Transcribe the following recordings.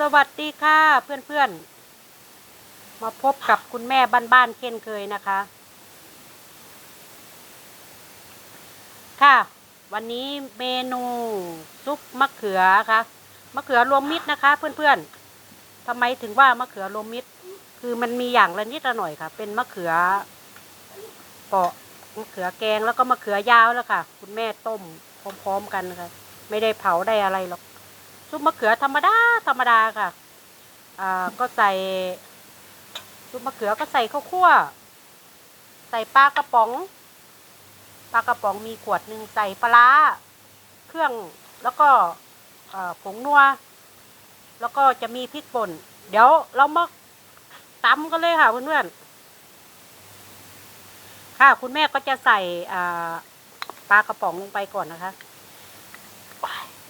สวัสดีค่ะเพื่อนๆ มาพบกับคุณแม่บ้านๆเช่นเคยนะคะ ค่ะ วันนี้เมนูซุปมะเขือค่ะมะเขือรวมมิตรนะคะ เพื่อนๆทำไมถึงว่ามะเขือรวมมิตร คือมันมีอย่างละนิดละหน่อยค่ะ เป็นมะเขือเปาะมะเขือแกงแล้วก็มะเขือยาวแล้วค่ะ คุณแม่ต้มพร้อมๆกันนะคะไม่ได้เผาได้อะไรหรอก ซุปมะเขือธรรมดาธรรมดาค่ะ อ่าก็ใส่ซุปมะเขือก็ใส่ข้าวคั่ว ใส่ปลากระป๋องปลากระป๋องมีขวดหนึ่งใส่ปลาเครื่องแล้วก็ผงนัว แล้วก็จะมีพริกป่น เดี๋ยวเรามาตำกันเลยค่ะเพื่อนๆค่ะ คุณแม่ก็จะใส่ปลากระป๋องลงไปก่อนนะคะ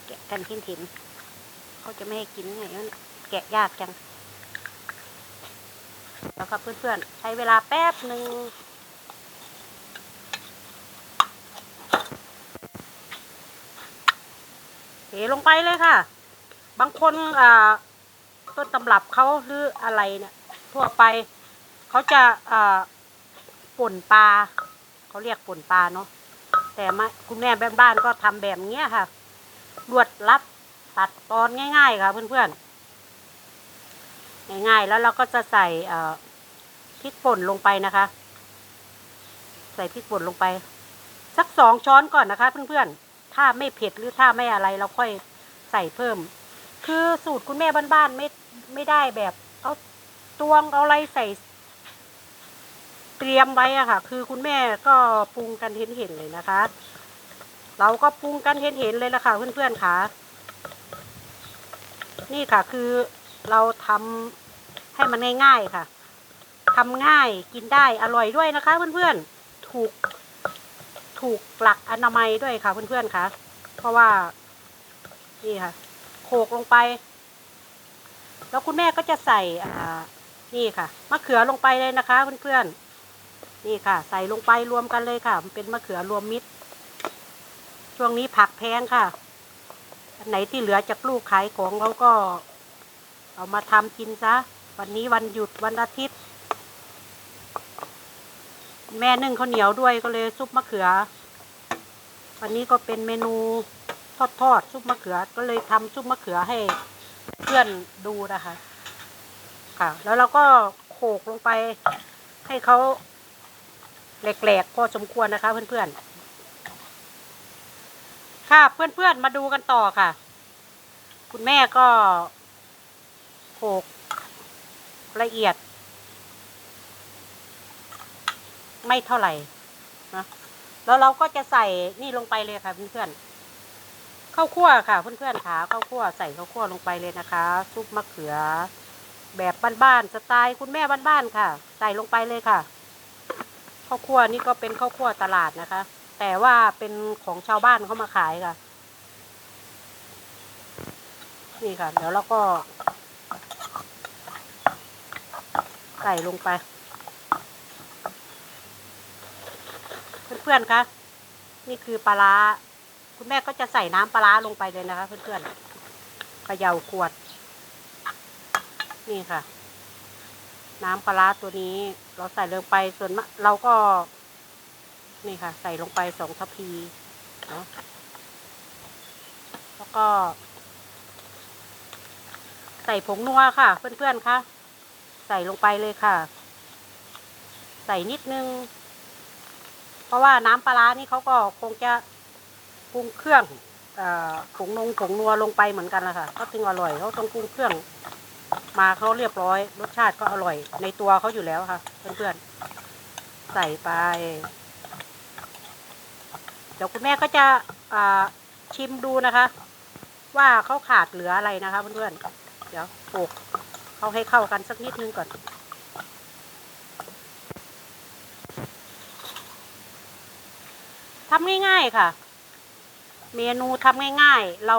แกะกันทิ้นถินๆ เขาจะไม่ให้กินไงนั่นแกะยากจัง แล้วครับเพื่อนๆ ใช้เวลาแป๊บหนึ่งเทลงไปเลยค่ะ บางคนอ่าต้นตำรับเขาหรืออะไรเนี่ยทั่วไปเขาจะอ่าป่นปลาเขาเรียกป่นปลาเนาะแต่มาคุณแม่บ้านๆก็ทำแบบเนี้ยค่ะ รวดลัด ตัดตอนง่าย ๆ ค่ะเพื่อนๆ ง่ายๆ แล้วเราก็จะใส่พริกป่นลงไปนะคะ ใส่พริกป่นลงไป สักสองช้อนก่อนนะคะ เพื่อนๆ ถ้าไม่เผ็ดหรือถ้าไม่อะไรเราค่อยใส่เพิ่ม คือสูตรคุณแม่บ้านๆไม่ไม่ได้แบบเอาตวงเอาอะไรใส่ เตรียมไว้อะค่ะ คือคุณแม่ก็ปรุงกันเห็นๆเลยนะคะ เราก็ปรุงกันเห็นๆเลยละค่ะเพื่อนๆค่ะ นี่ค่ะคือเราทำให้มันง่ายๆค่ะทำง่ายกินได้อร่อยด้วยนะคะ เพื่อนๆถูกถูกหลักอนามัยด้วยค่ะ เพื่อนๆค่ะ เพราะว่านี่ค่ะ โขกลงไป แล้วคุณแม่ก็จะใส่อ่านี่ค่ะมะเขือลงไปเลยนะคะ เพื่อนๆนี่ค่ะ ใส่ลงไปรวมกันเลยค่ะมันเป็นมะเขือรวมมิตร ช่วงนี้ผักแพงค่ะ อันไหนที่เหลือจากลูกขายของเราก็ เอามาทำกินซะ วันนี้วันหยุดวันอาทิตย์ แม่นึ่งข้าวเหนียวด้วยก็เลยซุปมะเขือ วันนี้ก็เป็นเมนูทอดทอดๆซุปมะเขือ ก็เลยทำซุปมะเขือให้เพื่อนดูนะคะ ค่ะ แล้วเราก็โขกลงไปให้เขาแหลกๆพอสมควรนะคะเพื่อนๆ ค่ะ เพื่อนๆมาดูกันต่อค่ะ คุณแม่ก็โขกละเอียด ไม่เท่าไหร่นะแล้วเราก็จะใส่นี่ลงไปเลยค่ะเพื่อนๆข้าวคั่วค่ะเพื่อนๆขาข้าวคั่วใส่ข้าวคั่วลงไปเลยนะคะ ซุปมะเขือ แบบบ้านๆสไตล์คุณแม่บ้านๆค่ะ ใส่ลงไปเลยค่ะข้าวคั่วนี่ก็เป็นข้าวคั่วตลาดนะคะ แต่ว่าเป็นของชาวบ้านเขามาขายค่ะ นี่ค่ะ เดี๋ยวเราก็ ใส่ลงไป เพื่อนๆคะนี่คือปลาร้าคุณแม่ก็จะใส่น้ำปลาร้าลงไปเลยนะคะ เพื่อนๆเขย่าขวด นี่ค่ะ น้ำปลาร้าตัวนี้ เราใส่ลงไปส่วนมากเราก็ นี่ค่ะ ใส่ลงไปสองทัพพีเนาะแล้วก็ ใส่ผงนัวค่ะ เพื่อนๆคะใส่ลงไปเลยค่ะ ใส่นิดนึง เพราะว่าน้ำปลาร้านี่เขาก็คงจะปรุงเครื่องผงนงผงนัวลงไปเหมือนกันนะค่ะเขาถึงอร่อยเขาต้องปรุงเครื่อง มาเขาเรียบร้อย รสชาติก็อร่อย ในตัวเขาอยู่แล้วค่ะ เพื่อนๆใส่ไป ดี๋ยวคุณแม่ก็จะชิมดูนะคะ ว่าเขาขาดเหลืออะไรนะคะเพื่อนๆเดี๋ยวโขลกเขาให้เข้ากันสักนิดนึงก่อนทำง่ายๆค่ะ เมนูทำง่ายๆ เรา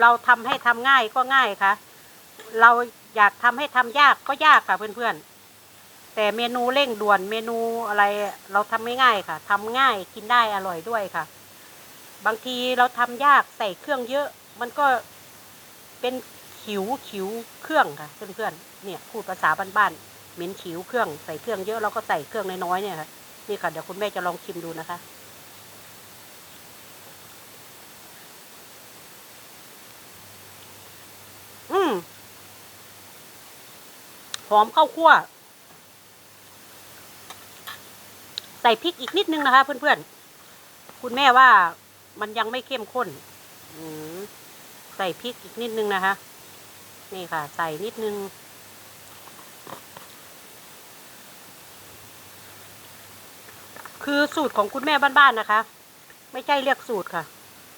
เราทำให้ทำง่ายก็ง่ายค่ะ เราอยากทำให้ทำยากก็ยากค่ะเพื่อนๆ แต่เมนูเร่งด่วนเมนูอะไรเราทำง่ายๆค่ะทำง่ายกินได้อร่อยด้วยค่ะ บางทีเราทำยากใส่เครื่องเยอะ มันก็เป็นขิวขิวเครื่องค่ะเพื่อนๆเนี่ยพูดภาษาบ้านๆเหม็นขิวเครื่องใส่เครื่องเยอะเราก็ใส่เครื่องน้อยๆเนี่ยค่ะนี่ค่ะเดี๋ยวคุณแม่จะลองชิมดูนะคะอืมหอมข้าวคั่ว ใส่พริกอีกนิดนึงนะคะ เพื่อนๆ คุณแม่ว่ามันยังไม่เข้มข้นใส่พริกอีกนิดนึงนะคะ นี่ค่ะ ใส่นิดนึง คือสูตรของคุณแม่บ้านๆนะคะ ไม่ใช่เรียกสูตรค่ะ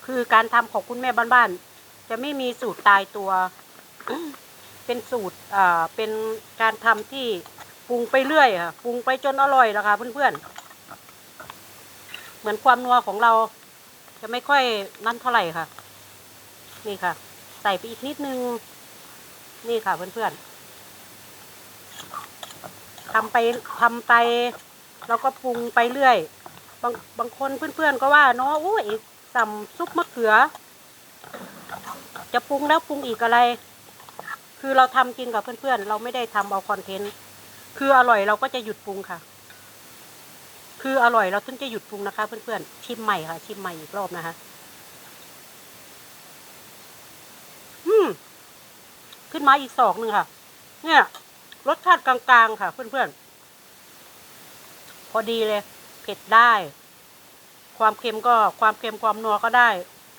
คือการทำของคุณแม่บ้านๆจะไม่มีสูตรตายตัว เป็นสูตรอ่าเป็นการทำที่ปรุงไปเรื่อยค่ะปรุงไปจนอร่อยแล้วค่ะเพื่อนๆ เหมือนความนัวของเรา จะไม่ค่อยนั่นเท่าไหร่ค่ะ นี่ค่ะ ใส่ไปอีกนิดนึง นี่ค่ะเพื่อนๆทำไปทำไปแล้วก็ปรุงไปเรื่อย บางบางคนเพื่อนๆก็ว่าเนาะอุ้ยสัมซุปมะเขือ จะปรุงแล้วปรุงอีกอะไร คือเราทำกินกับเพื่อนๆ เราไม่ได้ทำเอาคอนเทนต์ คืออร่อยเราก็จะหยุดปรุงค่ะ คืออร่อยเราถึงจะหยุดปรุงนะคะ เพื่อนๆชิมใหม่ค่ะ ชิมใหม่อีกรอบนะคะ อืม ขึ้นมาอีกสองหนึ่งค่ะ เนี่ย รสชาติกลางๆค่ะ เพื่อนๆพอดีเลย เผ็ดได้ ความเค็มก็ความเค็มความนัวก็ได้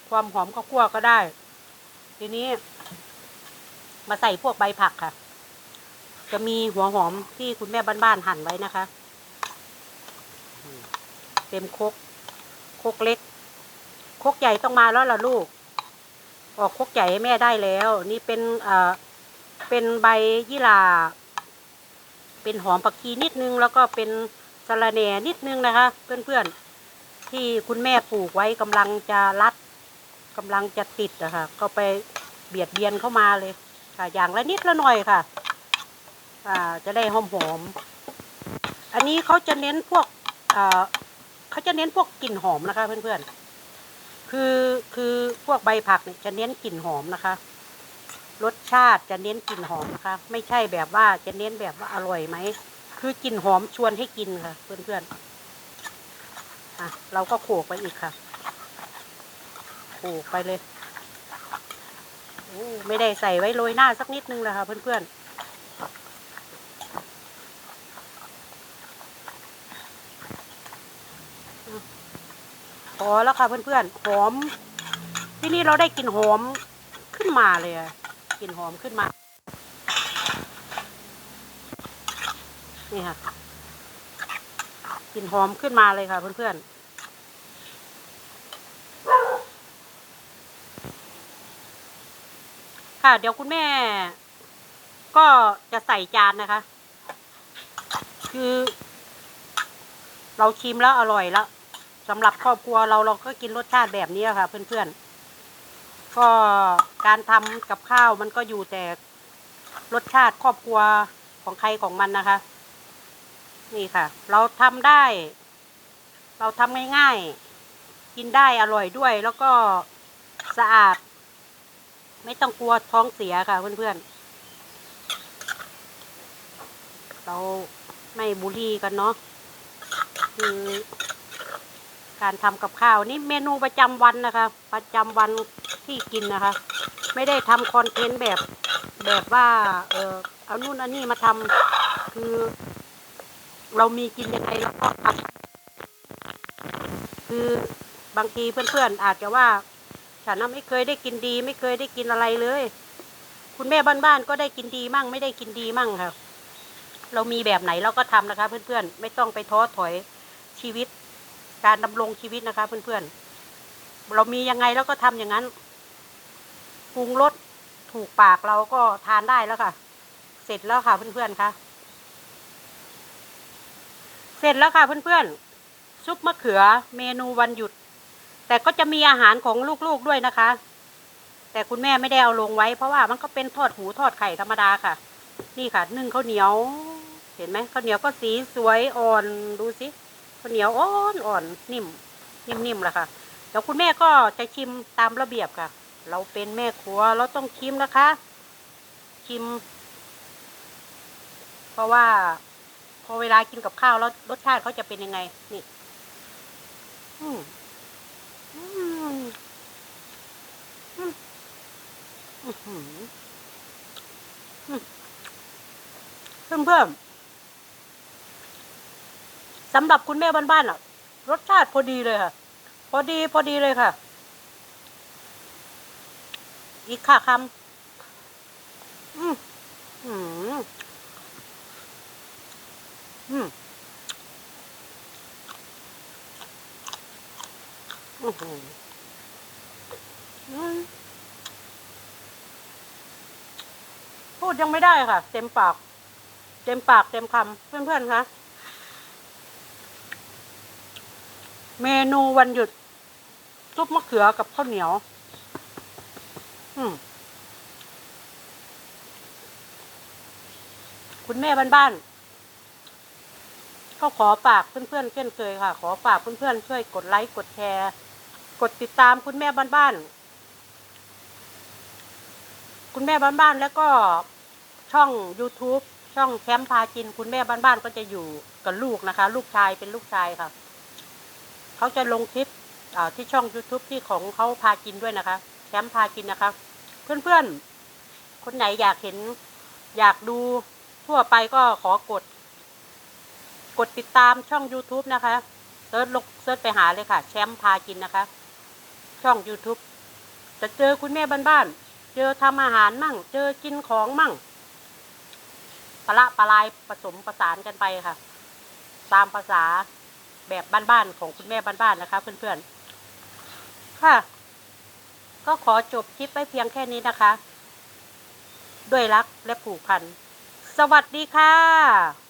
ความหอมข้าวคั่วก็ได้ ทีนี้ มาใส่พวกใบผักค่ะ จะมีหัวหอมที่คุณแม่บ้านๆหั่นไว้นะคะ เต็มคกคกเล็ก คกใหญ่ต้องมาแล้วล่ะลูก ออกคกใหญ่ให้แม่ได้แล้ว นี่เป็นเอ่อเป็นใบยี่หร่าเป็นหอมผักชีนิดนึง แล้วก็เป็นสะระแหน่นิดนึงนะคะ เพื่อนๆ ที่คุณแม่ปลูกไว้กำลังจะรัดกำลังจะติดอะคะก็ไปเบียดเบียนเข้ามาเลยค่ะ อย่างละนิดละหน่อยค่ะ อ่าจะได้หอมหอมอันนี้เขาจะเน้นพวก เขาจะเน้นพวกกลิ่นหอมนะคะ เพื่อนๆ คือคือพวกใบผักเนี่ยจะเน้นกลิ่นหอมนะคะ รสชาติจะเน้นกลิ่นหอมนะคะ ไม่ใช่แบบว่าจะเน้นแบบว่าอร่อยไหม คือกลิ่นหอมชวนให้กินค่ะ เพื่อนๆ อะเราก็โขกไปอีกค่ะ โขกไปเลยโอ้ไม่ได้ใส่ไว้โรยหน้าสักนิดนึงเลยค่ะ เพื่อนๆ อแล้วค่ะเพื่อนๆหอม ที่นี่เราได้กลิ่นหอมขึ้นมาเลยกลิ่นหอมขึ้นมา นี่ค่ะกลิ่นหอมขึ้นมาเลยค่ะเพื่อนๆค่ะเดี๋ยวคุณแม่ก็จะใส่จานนะคะ คือ เราชิมแล้วอร่อยแล้ว สำหรับครอบครัวเราเราก็กินรสชาติแบบนี้ค่ะ เพื่อนๆ ก็การทำกับข้าวมันก็อยู่แต่รสชาติครอบครัวของใครของมันนะคะ นี่ค่ะ เราทำได้ เราทำง่ายๆ กินได้อร่อยด้วย แล้วก็สะอาด ไม่ต้องกลัวท้องเสียค่ะ เพื่อนๆ เราไม่บูลลี่กันเนาะคือ การทำกับข้าวนี่เมนูประจำวันนะคะ ประจำวันที่กินนะคะ ไม่ได้ทำคอนเทนต์แบบแบบว่าเออเอานู่นอันนี้มาทำคือ เรามีกินยังไงเราก็ทำคือบางทีเพื่อนๆ อาจจะว่า ฉันน่ะไม่เคยได้กินดี ไม่เคยได้กินอะไรเลย คุณแม่บ้านๆก็ได้กินดีมั่ง ไม่ได้กินดีมั่งค่ะ เรามีแบบไหนเราก็ทำนะคะ เพื่อนๆ ไม่ต้องไปท้อถอยชีวิต การดำรงชีวิตนะคะ เพื่อนๆ เรามียังไงเราก็ทำอย่างนั้นปรุงรสถูกปากเราก็ทานได้แล้วค่ะ เสร็จแล้วค่ะเพื่อนๆคะเสร็จแล้วค่ะเพื่อนๆ ซุปมะเขือเมนูวันหยุด แต่ก็จะมีอาหารของลูกๆด้วยนะคะ แต่คุณแม่ไม่ได้เอาลงไว้ เพราะว่ามันก็เป็นทอดหูทอดไข่ธรรมดาค่ะ นี่ค่ะ นึ่งข้าวเหนียว เห็นไหมข้าวเหนียวก็สีสวยอ่อนดูสิ ข้าวเหนียวอ่อนอ่อนนิ่ม นิ่มๆแหละค่ะแล้วคุณแม่ก็จะชิมตามระเบียบค่ะ เราเป็นแม่ครัวเราต้องชิมนะคะ ชิม เพราะว่า พอเวลากินกับข้าวแล้วรสชาติเขาจะเป็นยังไง นี่ อืมอืมอืมอื้มเพื่อนเพื่อนๆ สำหรับคุณแม่บ้านๆอะ รสชาติพอดีเลยค่ะ พอดีพอดีเลยค่ะ อีกค่ะคำอืมอืมอืมอื้อหืออืมพูดยังไม่ได้ค่ะ เต็มปาก เต็มปากเต็มคำเพื่อนๆคะ เมนูวันหยุดซุปมะเขือกับข้าวเหนียว อืมคุณแม่บ้านๆก็ขอฝากเพื่อนๆเช่นเคยค่ะ ขอฝากเพื่อนๆช่วยกดไลค์กดแชร์ กดติดตามคุณแม่บ้านๆคุณแม่บ้านๆแล้วก็ช่อง YouTube ช่องแคมป์พากิน คุณแม่บ้านๆก็จะอยู่กับลูกนะคะ ลูกชายเป็นลูกชายค่ะ เขาจะลงคลิปที่ช่อง YouTube ที่ของเขาพากินด้วยนะคะแคมป์พากินนะคะ เพื่อนๆ คนไหนอยากเห็น อยากดูทั่วไปก็ขอกด กดติดตามช่อง YouTube นะคะเซิร์ชลงเซิร์ชไปหาเลยค่ะ แชมป์พากินนะคะ ช่อง YouTube จะเจอคุณแม่บ้านๆเจอทำอาหารมั่ง เจอกินของมั่งปละปลายผสมประสานกันไปค่ะ ตามภาษา แบบบ้านๆของคุณแม่บ้านๆนะคะเพื่อนๆ ค่ะ ก็ขอจบคลิปไว้เพียงแค่นี้นะคะ ด้วยรักและผูกพัน สวัสดีค่ะ